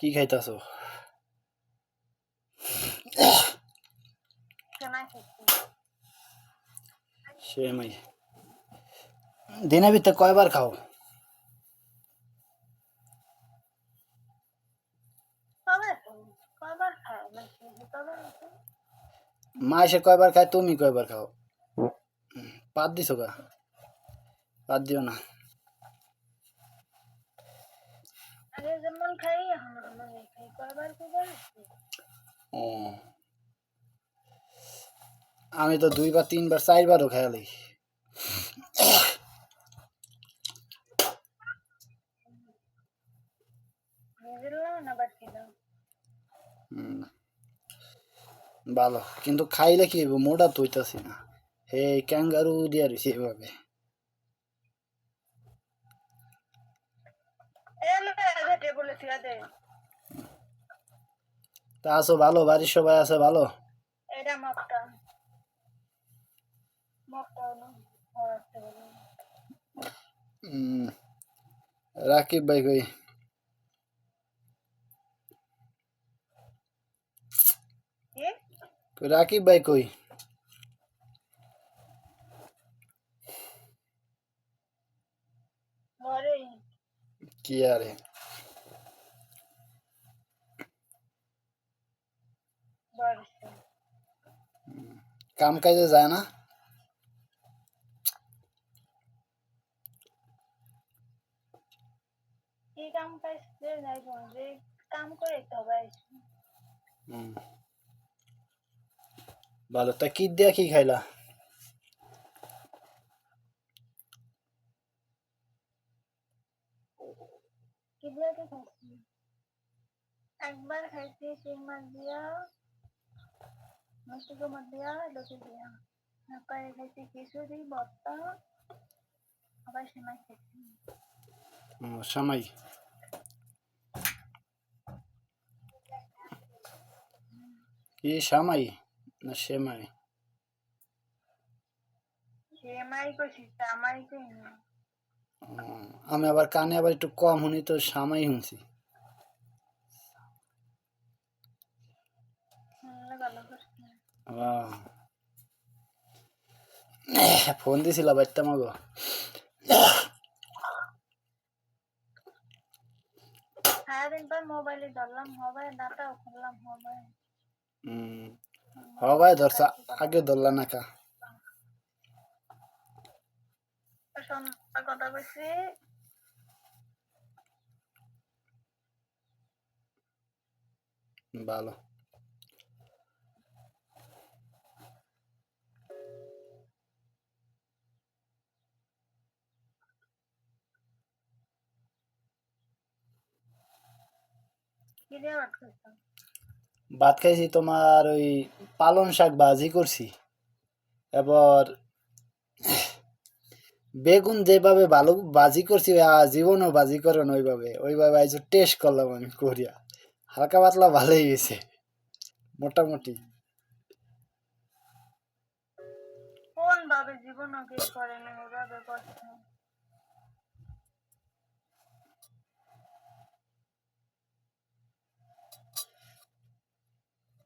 কি খাইতাছো? সেমাই। দিনের ভিতরে কয়বার খাও? মা এসে কয়বার খায় তুমি কয়বার খাও? পাত দিছো গা। পাত দিও না। আগে যেমন খাই এখন আমরা খাই। কয়বার কবার ও। আমি তো দুইবার তিনবার চারবারও খেয়ালি ভালো কিন্তু খাইলে কি মোটা তৈতাছি না। হে ক্যাঙ্গারু দিয়া রয়েছে এভাবে। তা আছো ভালো? বাড়ির সবাই আছে ভালো? রাকিব ভাই কই? রাকিব ভাই কই? কি আরে? কাম কাজে যায় না। কাম পাইছে যাই যে কাম করে তো ভাই। হুম। ভালো তা কি দিয়া কি খাইলা? কি কি খাইছি? একবার খাইছি শিং মাছ দিয়া। আবার সেমাই সামাই কি সামাই না সেমাই তামাই কই না ও, আমি আবার কানে আবার একটু কম শুনি তো সামাই শুনছি ফোন দিছিল বাচ্চা মাগো হবাই ধরছা আগে ধরলা না কা। কথা ভালো। ভাত খাইছি তোমার ওই পালং শাক ভাজি করছি। এবার বেগুন যেভাবে ভালো বাজি করছি জীবনও বাজি করেন ওইভাবে। ওইভাবে আইজ টেস্ট করলাম আমি করিয়া। হালকা পাতলা ভালোই হয়েছে, মোটামুটি। জীবন